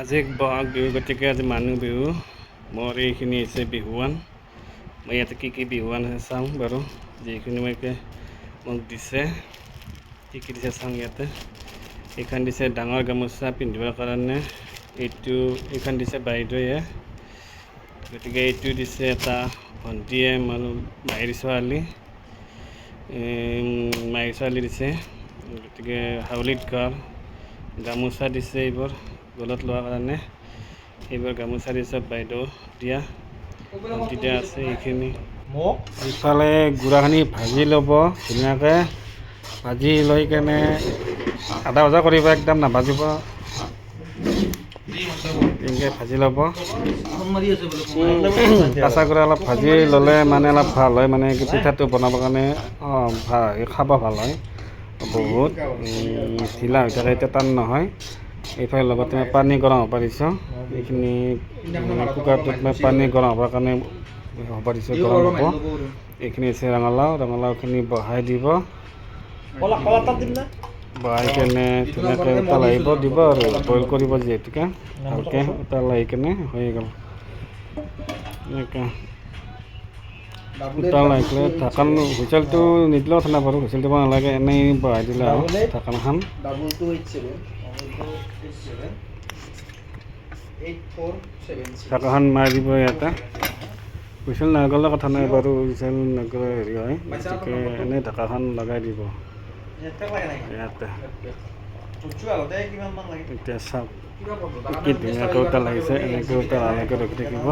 আজি বহাগ বিহু গতিকে আজি মানুহ বিহু। মোৰ এইখিনি হৈছে বিহুৱান। মই ইয়াতে কি কি বিহুৱান আছে চাওঁ বাৰু। যিখিনি মই মোক দিছে কি কি দিছে চাওঁ ইয়াতে। এইখন দিছে ডাঙৰ গামোচা পিন্ধিবৰ কাৰণে। এইটো এইখন দিছে বাইদেৱে। গতিকে এইটো দিছে এটা ভণ্টিয়ে মোৰ মাইৰ ছোৱালী। মাইৰ ছোৱালী দিছে। গতিকে হাউলিত ঘৰ। গামোচা দিছে এইবোৰ। গলত লোৱাৰ কাৰণে এইবোৰ গামোচা দিছে বাইদেউ দিয়া। তেতিয়া আছে এইখিনি। ইফালে গুড়াখিনি ভাজি ল'ব ধুনীয়াকৈ ভাজি লৈ কেনে আদা ভজা কৰিব একদম নাভাজিব। এনেকৈ ভাজি ল'ব। কেঁচা গুড়া অলপ ভাজি ল'লে মানে অলপ ভাল হয় মানে কি পিঠাটো বনাবৰ কাৰণে অঁ ভাল খাব ভাল হয়। বহুত ঢিলা হৈ থাকে এতিয়া টান নহয়। এইফালে লগতে মই পানী গৰম হ'ব পাৰিছোঁ। এইখিনি উম, কুকাৰটোত মই পানী গৰম হ'বৰ কাৰণে হ'ব পাৰিছোঁ গৰম হ'ব। এইখিনি আছে ৰঙালাও ৰঙালাওখিনি বহাই দিব। বহাই কেনে ধুনীয়াকৈ উতাল আহিব দিব আৰু বইল কৰিব যিহেতুকে ভালকৈ উতাল আহি কেনে হৈ গ'ল। উতাল আহি পেলাই ঢাকান হুইচেলটো নিদিলেও কথা নাই বাৰু দিব নালাগে এনেই বহাই দিলে আৰু ঢাকানখন। ঢাকাখন মাৰি দিব ইয়াতে হুইচেল নগ'লে কথা নাই বাৰু হুইচেল নগ'লে হেৰি হয় গতিকে এনেই ঢাকাখন লগাই দিব ইয়াতে মান এতিয়া চাওক কি ধুনীয়াকৈ উতাল আহিছে এনেকৈ উতাল আলৈকে ৰখি থাকিব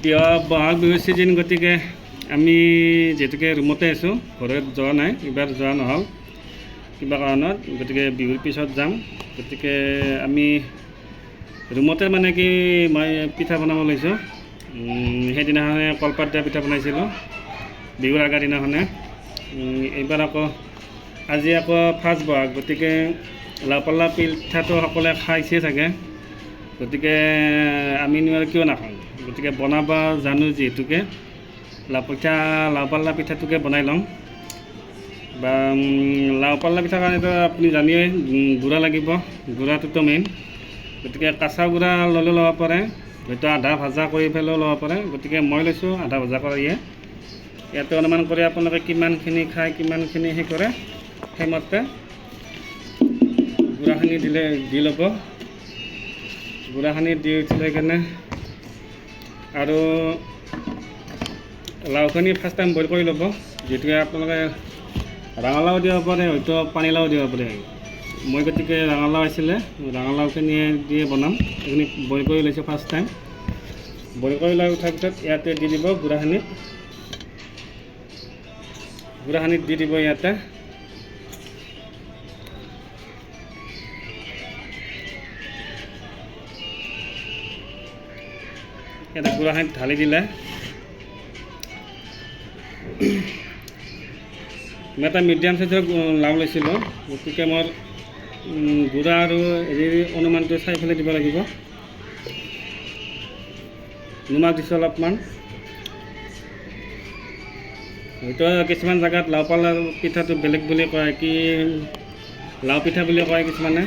এতিয়া বহাগ বিহুৰ ছিজন গতিকে আমি যিহেতুকে ৰুমতে আছোঁ, ঘৰত যোৱা নাই, এইবাৰ যোৱা নহ'ল। কিবা কাৰণত, গতিকে বিহুৰ পিছত যাম। গতিকে আমি ৰুমতে মানে কি মই পিঠা বনাব লৈছোঁ। সেইদিনাখনে কলপাত দিয়া পিঠা বনাইছিলোঁ, বিহুৰ আগৰ দিনাখনে। এইবাৰ আকৌ, আজি আকৌ ফাৰ্ষ্ট বহাগ, গতিকে লাও পাল্লা পিঠাটো সকলোৱে খাইছে চাগে। গতিকে আৰু কিয় নাখাওঁ? গতিকে বনাব জানো যিহেতুকে লাও পিঠা লাও পাল্লা পিঠাটোকে বনাই লওঁ। বা লাও পাল্লা পিঠাৰ কাৰণেতো আপুনি জানেই গুড়া লাগিব। গুড়াটোতো মেইন গতিকে কেঁচা গুড়া ল'লেও ল'ব পাৰে। হয়তো আধা ভাজা কৰি পেলাইও ল'ব পাৰে। গতিকে মই লৈছোঁ আধা ভাজা কৰিয়ে ইয়াতে অনুমান কৰি আপোনালোকে কিমানখিনি খায় কিমানখিনি সেই কৰে। সেইমতে গুড়াখিনি দিলে দি ল'ব। গুড়াখিনি দি উঠি লৈ কেনে? আৰু লাওখিনি ফাৰ্ষ্ট টাইম বইল কৰি ল'ব। যিহেতুকে আপোনালোকে ৰঙালাও দিব পাৰে, হয়তো পানীলাও দিব পাৰে। মই গতিকে ৰঙালাও আছিলে ৰঙালাওখিনি দিয়ে বনাম। এইখিনি বইল কৰি লৈছোঁ ফাৰ্ষ্ট টাইম বইল কৰি লৈ উঠাৰ পিছত ইয়াতে দি দিব গুড়াখিনিত গুড়াখিনিত দি দিব ইয়াতে। ইয়াতে গুড়াখিনিত ঢালি দিলে। মই এটা মিডিয়াম চাইজৰ লাও লৈছিলোঁ। গতিকে মোৰ গুড়া আৰু হেৰি অনুমানটো চাই পেলাই দিব লাগিব। নিমখ দিছোঁ অলপমান। হয়তো কিছুমান জেগাত লাও পালা পিঠাটো বেলেগ বুলি কয়, কি লাও পিঠা বুলি কয় কিছুমানে।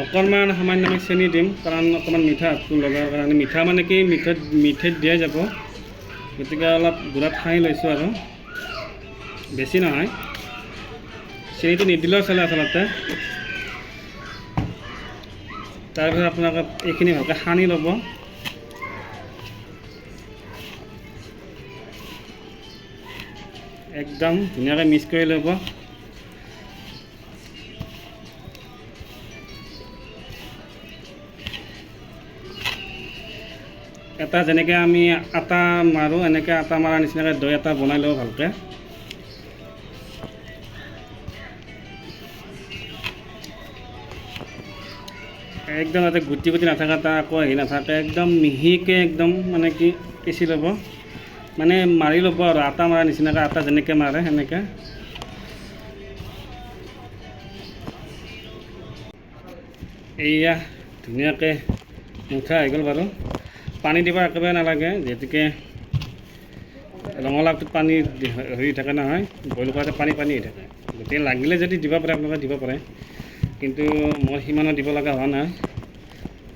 অকণমান সামান্য আমি চেনি দিম কাৰণ অকণমান মিঠাটো লগাৰ কাৰণে। মিঠা মানে কি মিঠাত মিঠাইত দিয়াই যাব। গতিকে অলপ গুড়াত সানি লৈছোঁ আৰু। বেছি নহয়। চেনিটো নিদিলেও চলে আচলতে। তাৰপিছত আপোনালোকে এইখিনি ভালকৈ সানি ল'ব। একদম ধুনীয়াকৈ মিক্স কৰি ল'ব। এটা যেনেকৈ আমি আটা মাৰোঁ এনেকৈ আটা মৰাৰ নিচিনাকৈ দৈ এটা বনাই লওঁ ভালকৈ। একদম যাতে গুটি গুটি নাথাকে তাৰ আকৌ হেৰি নাথাকে একদম মিহিকৈ একদম মানে কি পিচি ল'ব। মানে মাৰি ল'ব আৰু আটা মৰাৰ নিচিনাকৈ আটা যেনেকৈ মাৰে সেনেকৈ। এইয়া ধুনীয়াকৈ মুঠা হৈ গ'ল বাৰু। পানী দিব একেবাৰে নালাগে যিহেতুকে ৰঙালাওটোত পানী হেৰি থাকে নহয়, বইল কৰাতে পানী পানী হৈ থাকে। গতিকে লাগিলে যদি দিব পাৰে, আপোনালোকে দিব পাৰে। কিন্তু মই সিমানো দিব লগা হোৱা নাই।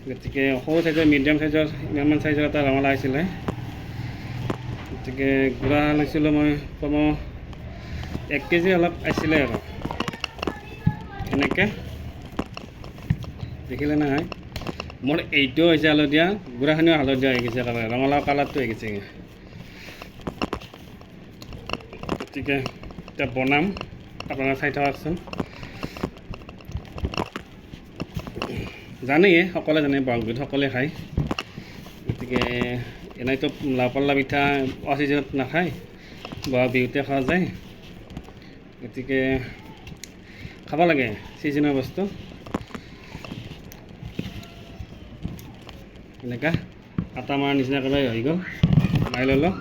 গতিকে সৰু চাইজৰ মিডিয়াম চাইজৰ ইমানমান চাইজৰ এটা ৰঙালাও আহিছিলে গতিকে গুড়া লৈছিলোঁ মই কমেও এক কেজি অলপ আহিছিলে আৰু। এনেকৈ। দেখিলে নহয়। মোৰ এইটোও হৈছে হালধীয়া গুড়াখিনিও হালধীয়া হৈ গৈছে কালাৰ ৰঙালাও কালাৰটো হৈ গৈছে। গতিকে এতিয়া বনাম আপোনালোকে চাই থাককচোন। জানেই, সকলোৱে জানে বহাগ বিহুত সকলোৱে খায়। গতিকে এনেইতো লাও পাল্লা পিঠা অচিজনত নাখায়, বহাগ বিহুতে খোৱা যায়। গতিকে খাব লাগে, ছিজনৰ বস্তু। এনেকা। আটা মাৰ নিচিনা একেবাৰে হৈ গ'ল। মাৰি ল'লোঁ।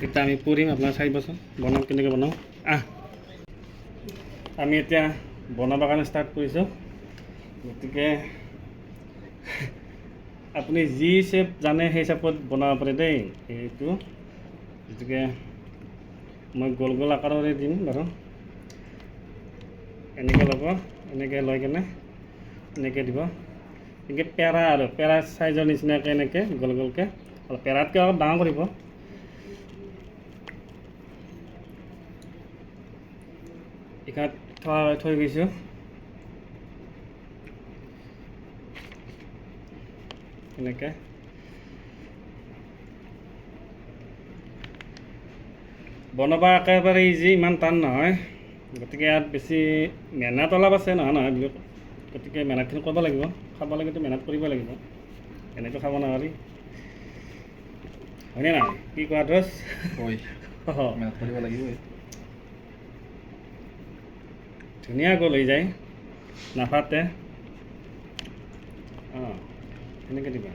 এতিয়া আমি পুৰিম আপোনাৰ চাৰি বছৰ বনাম কেনেকৈ বনাওঁ। আহ! আমি এতিয়া বনাবৰ কাৰণে ষ্টাৰ্ট কৰিছোঁ। গতিকে আপুনি যি চেপ জানে সেই চেপত বনাব পাৰে দেই এইটো গতিকে মই গোল গোল আকাৰৰে দিম বাৰু। এনেকৈ ল'ব এনেকৈ লৈ কেনে এনেকৈ দিব। এনেকৈ পেৰা আৰু পেৰা চাইজৰ নিচিনাকৈ এনেকৈ গোল গোলকৈ অলপ পেৰাতকৈ অলপ ডাঙৰ কৰিব। এইখাত থোৱা থৈ গৈছোঁ। এনেকৈ। বনাব একেবাৰে ইজি ইমান টান নহয়। গতিকে ইয়াত বেছি মেহনত অলপ আছে, নহয় নহয় গতিকে মেহনতখিনি কৰিব লাগিব। খাব লাগিলেতো মেহনত কৰিব লাগিব। এনেইতো খাব নোৱাৰি। হয়নে নহয় কি কোৱা দোষ মেহনত কৰিব লাগিবই। ধুনীয়াকৈ লৈ যায় নাফাতে। অঁ এনেকৈ দিবা।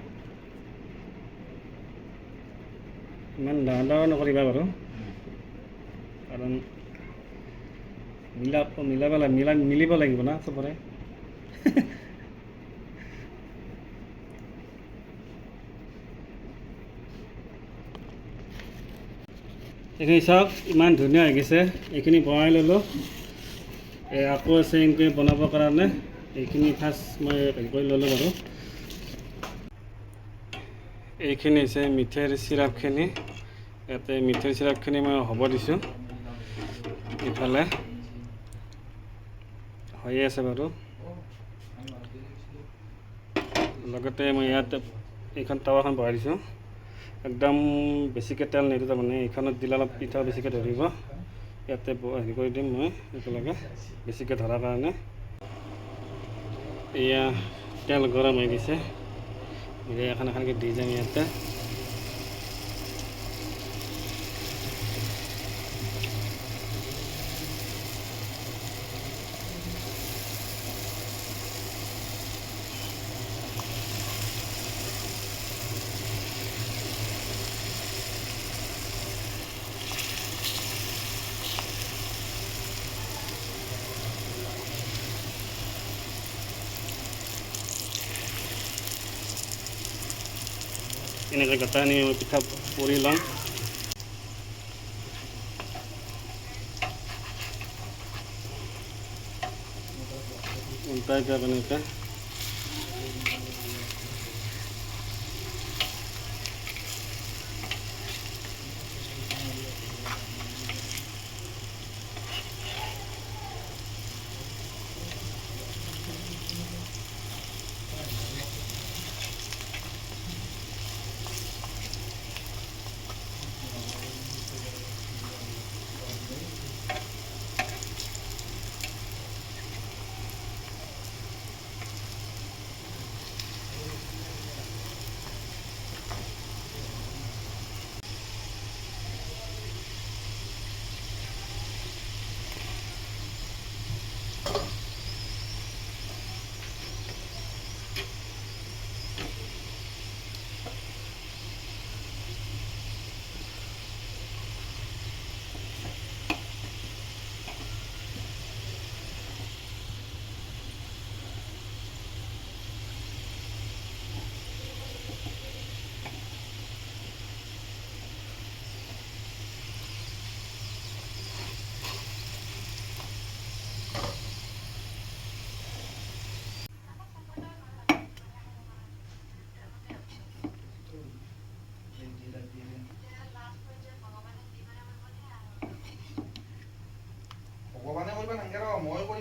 ইমান ডাঙৰ ডাঙৰ নকৰিবা বাৰু। কাৰণ মিলাব মিলাব লাগিব মিলা মিলিব লাগিব না চবৰে। এইখিনি চাওক, ইমান ধুনীয়া হৈ গৈছে এইখিনি বনাই ল'লোঁ। আকৌ আছে এনেকৈ বনাবৰ কাৰণে এইখিনি ফাৰ্ষ্ট মই হেৰি কৰি ল'লোঁ বাৰু। এইখিনি হৈছে মিঠৈৰ চিৰাপখিনি। ইয়াতে মিঠৈৰ চিৰাপখিনি মই হ'ব দিছোঁ। ইফালে। হৈয়ে আছে বাৰু। লগতে মই ইয়াত এইখন টাৱাখন বহাই দিছোঁ। একদম বেছিকৈ তেল নিদিওঁ তাৰমানে এইখনত দিলে অলপ পিঠা বেছিকৈ ধৰিব। ইয়াতে হেৰি কৰি দিম মই একেলগে, বেছিকৈ ধৰাৰ কাৰণে। এয়া তেল গৰম হৈ গৈছে। এখন এখনকৈ দি যাম ইয়াতে। এনেকৈ গোটাখিনি মই পিঠা পুৰি ল'ম como algo